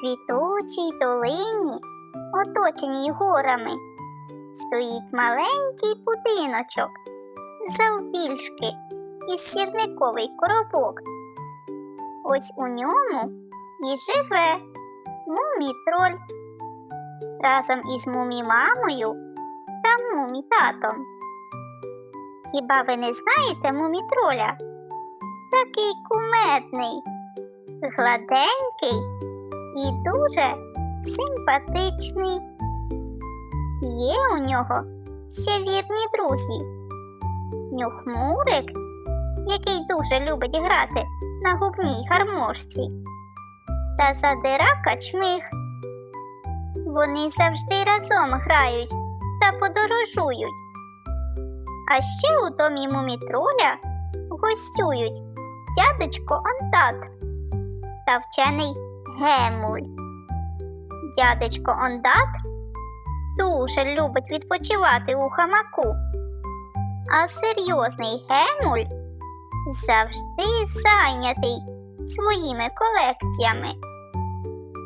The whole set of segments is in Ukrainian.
квітучій долині, оточеній горами, стоїть маленький будиночок, завбільшки із сірниковий коробок. Ось у ньому і живе мумітроль разом із мумі-мамою та мумі-татом. Хіба ви не знаєте мумітроля? Такий кумедний, гладенький і дуже симпатичний. Є у нього ще вірні друзі. Нюхмурик, який дуже любить грати на губній гармошці, та задирака чмих. Вони завжди разом грають та подорожують. А ще у домі мумітроля гостюють дядечко Антат та вчений Гемуль. Дядечко Ондат дуже любить відпочивати у хамаку, а серйозний Гемуль завжди зайнятий своїми колекціями.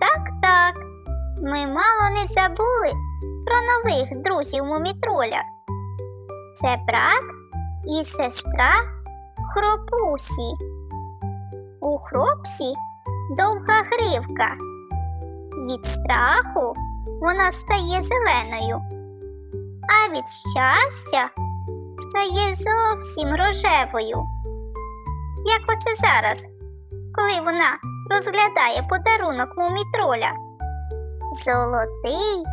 Так, так, ми мало не забули про нових друзів мумітроля. Це брат і сестра Хропусі. У хропсі довга гривка. Від страху вона стає зеленою, а від щастя стає зовсім рожевою. Як оце зараз, коли вона розглядає подарунок мумітроля. Золотий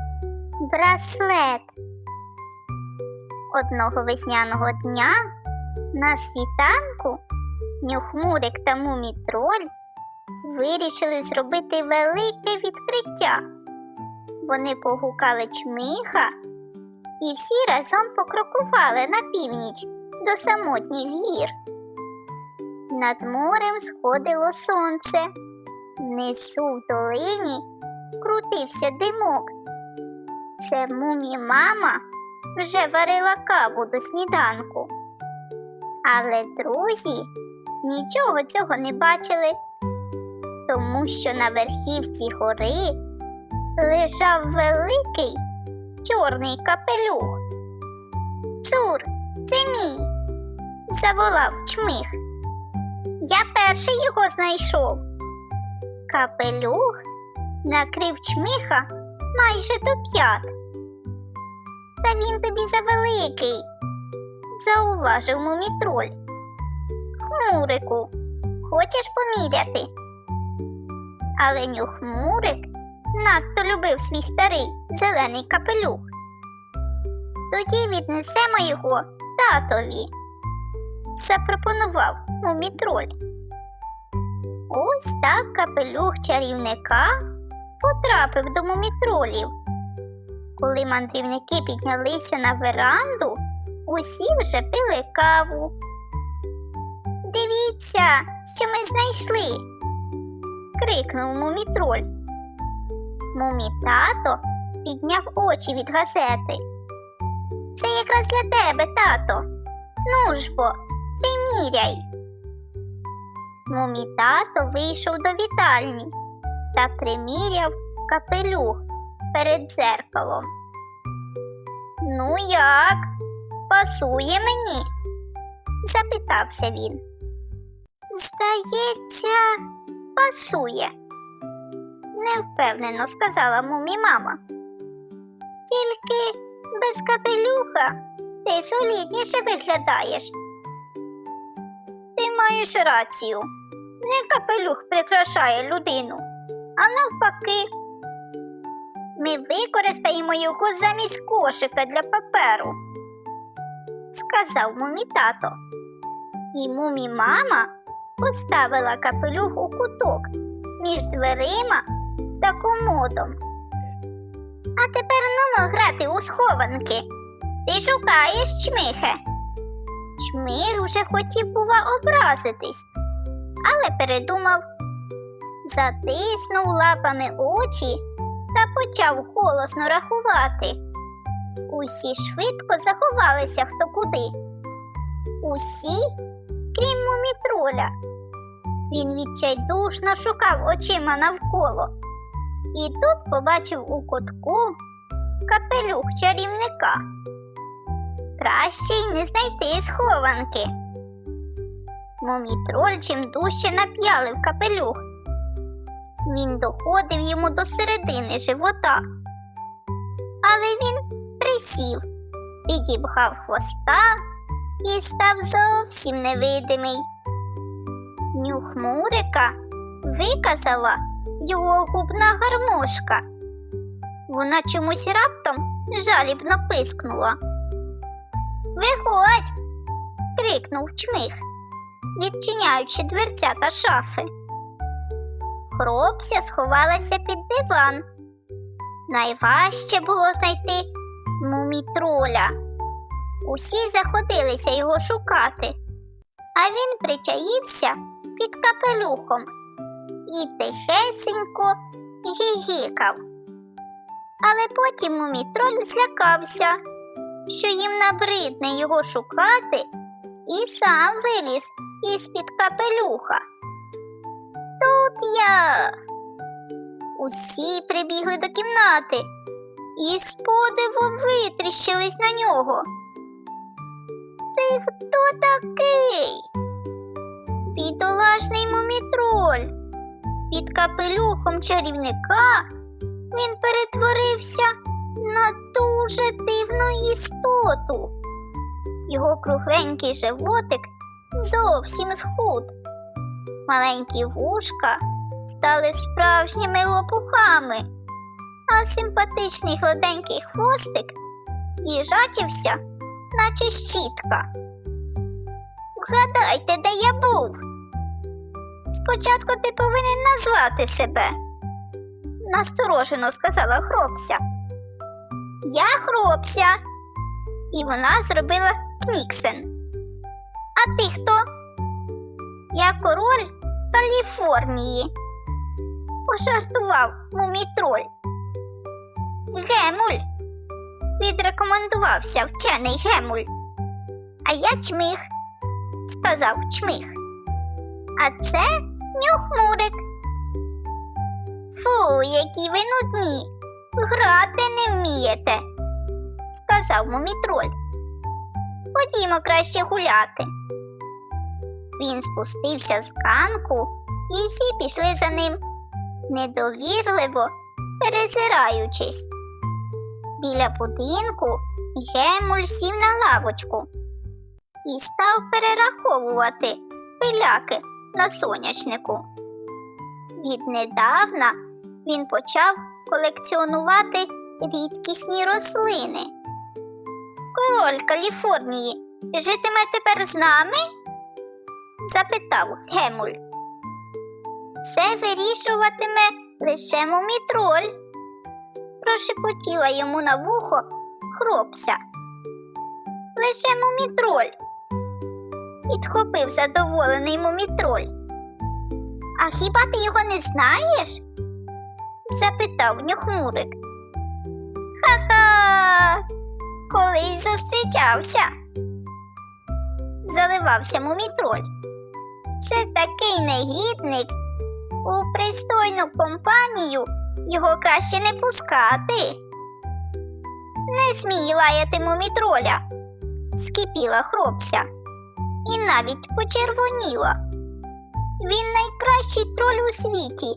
браслет. Одного весняного дня на світанку Нюхмурик та Мумітроль вирішили зробити велике відкриття. Вони погукали чмиха і всі разом покрокували на північ до самотніх гір. Над морем сходило сонце, внизу в долині крутився димок. Це мумі мама вже варила каву до сніданку. Але друзі нічого цього не бачили, тому що на верхівці гори лежав великий чорний капелюх. Цур, це мій, заволав чмих. Я перший його знайшов. Капелюх накрив чмиха майже до п'ят. Та він тобі завеликий, зауважив мумітроль. Хмурику, хочеш поміряти? Але нюхмурик надто любив свій старий зелений капелюх. Тоді віднесемо його татові, запропонував мумітроль. Ось так капелюх чарівника потрапив до мумітролів. Коли мандрівники піднялися на веранду, усі вже пили каву. Дивіться, що ми знайшли. Крикнув мумітроль. Мумітато підняв очі від газети. Це якраз для тебе, тато. Ну ж бо, приміряй. Мумітато вийшов до вітальні та приміряв капелюх перед дзеркалом. Ну як? Пасує мені? запитався він. Здається, пасує, невпевнено сказала мумі мама. Тільки без капелюха ти солідніше виглядаєш. Ти маєш рацію. Не капелюх прикрашає людину, а навпаки. Ми використаємо його замість кошика для паперу, сказав мумі тато. І мумі мама поставила капелюх у куток між дверима та комодом. А тепер нумо грати у схованки. Ти шукаєш чмихе. Чмих вже хотів, бува, образитись, але передумав, затиснув лапами очі та почав голосно рахувати. Усі швидко заховалися хто куди. Усі, крім мумітроля. Він відчайдушно шукав очима навколо. І тут побачив у кутку капелюх чарівника. Краще й не знайти схованки. Мумітроль чим дужче нап'ялив капелюх. Він доходив йому до середини живота. Але він присів, підібгав хвоста і став зовсім невидимий. Нюхмурика виказала його губна гармошка. Вона чомусь раптом жалібно пискнула. Виходь. крикнув чмих, відчиняючи дверця та шафи. Хропся сховалася під диван. Найважче було знайти мумітроля. Усі заходилися його шукати, а він причаївся під капелюхом і тихесенько гігікав. Але потім мумітроль злякався, що їм набридне його шукати, і сам виліз із-під капелюха. Тут я. Усі прибігли до кімнати і з подивом витріщились на нього. Ти хто такий? Бідолашний мумітроль. Під капелюхом чарівника він перетворився на дуже дивну істоту. Його кругленький животик зовсім схуд. Маленькі вушка стали справжніми лопухами, а симпатичний гладенький хвостик їжачився, наче щітка. Вгадайте, де я був. Спочатку ти повинен назвати себе, насторожено сказала хропся. Я хропся. І вона зробила кніксен. А ти хто? Я король Каліфорнії. Пожартував мумітроль. Гемуль. Відрекомендувався вчений Гемуль. А я чмих, сказав чмих. А це нюхмурик. Фу, які ви нудні. Грати не вмієте, сказав мумітроль. Ходімо краще гуляти. Він спустився з ганку, і всі пішли за ним, недовірливо перезираючись. Біля будинку Гемуль сів на лавочку і став перераховувати пиляки на сонячнику. Віднедавна він почав колекціонувати рідкісні рослини. Король Каліфорнії житиме тепер з нами? запитав Гемуль. Це вирішуватиме лише мумітроль, прошепотіла йому на вухо хропся. Лише мумітроль. Підхопив задоволений мумітроль. А хіба ти його не знаєш? запитав нюхмурик. Ха-ха, колись зустрічався. Заливався мумітроль. Це такий негідник. У пристойну компанію його краще не пускати. Не смій лаяти мумітроля, скипіла хропся і навіть почервоніла. Він найкращий троль у світі,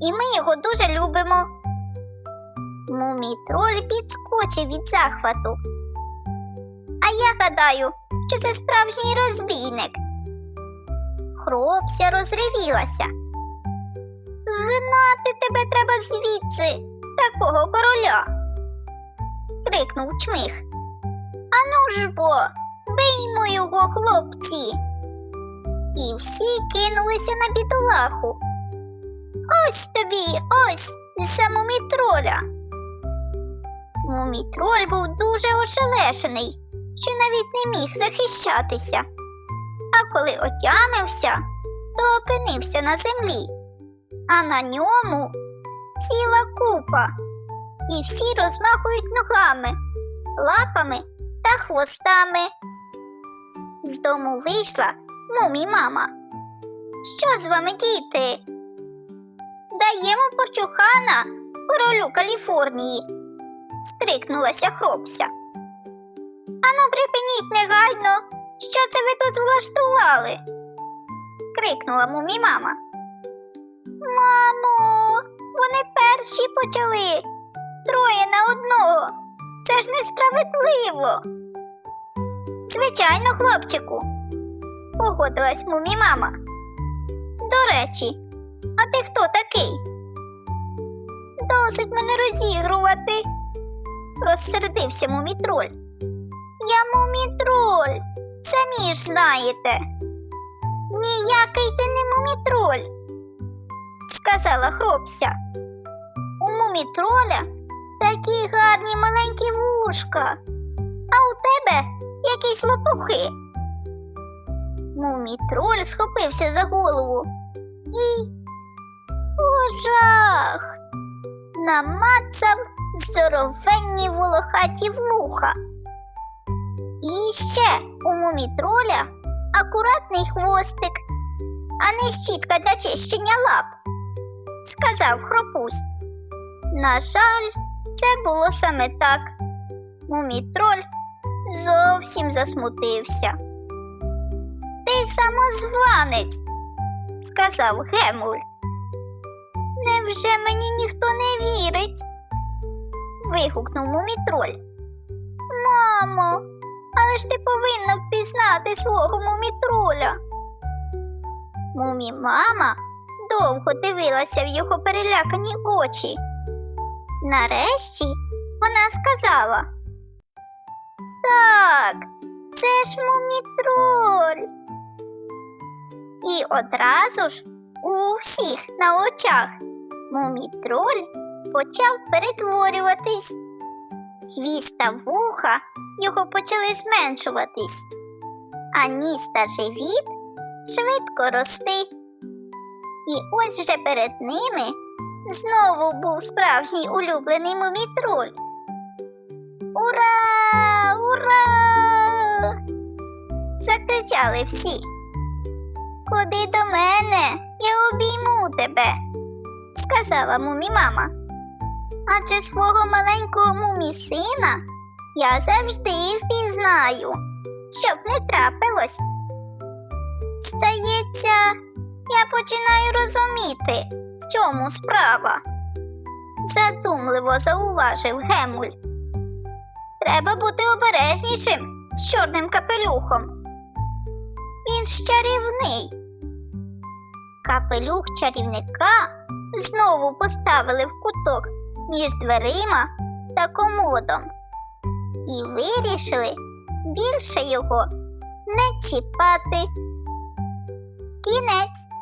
і ми його дуже любимо. Мумітроль підскочив від захвату. А я гадаю, що це справжній розбійник. Хропся розривілася. Гнати тебе треба звідси, такого короля. крикнув чмих. Ану ж бо, биймо його, хлопці. І всі кинулися на бідолаху. Ось тобі, ось за мумітроля. Мумітроль був дуже ошелешений, що навіть не міг захищатися. А коли отямився, то опинився на землі, а на ньому ціла купа, і всі розмахують ногами, лапами та хвостами. З дому вийшла мумі мама. Що з вами, діти? Даємо порчухана королю Каліфорнії. стрикнулася хропся. Ану, припиніть негайно, що це ви тут влаштували? крикнула мумі мама. Мамо, вони перші почали. Троє на одного. Це ж несправедливо. Звичайно, хлопчику, погодилась мумі мама. До речі, а ти хто такий? Досить мене розігрувати, розсердився мумітроль. Я мумітроль, самі ж знаєте. Ніякий ти не мумітроль, сказала хропся. У мумітроля такі гарні маленькі вушка, а у тебе якісь лопухи. Мумітроль схопився за голову і о жах! намацав здоровенні волохаті вуха. І ще у мумітроля акуратний хвостик, а не щітка для чищення лап, сказав хропусь. На жаль, це було саме так. Мумітроль зовсім засмутився. Ти самозванець, сказав Гемуль. Невже мені ніхто не вірить? вигукнув мумітроль. Мамо, але ж ти повинна впізнати свого мумітроля. Мумі-мама довго дивилася в його перелякані очі. Нарешті вона сказала: Так, це ж мумітроль. І одразу ж у всіх на очах мумітроль почав перетворюватись. Хвіст та вуха його почали зменшуватись, а ніс та живіт швидко рости. І ось вже перед ними знову був справжній улюблений мумітроль. Ура! Ура! закричали всі. Ходи до мене, я обійму тебе, сказала мумі. Адже свого маленького мумі сина я завжди впізнаю, щоб не трапилось. Здається, я починаю розуміти, в чому справа, задумливо зауважив Гемуль. Треба бути обережнішим з чорним капелюхом. Він ж чарівний. Капелюх чарівника знову поставили в куток між дверима та комодом і вирішили більше його не чіпати. Кінець.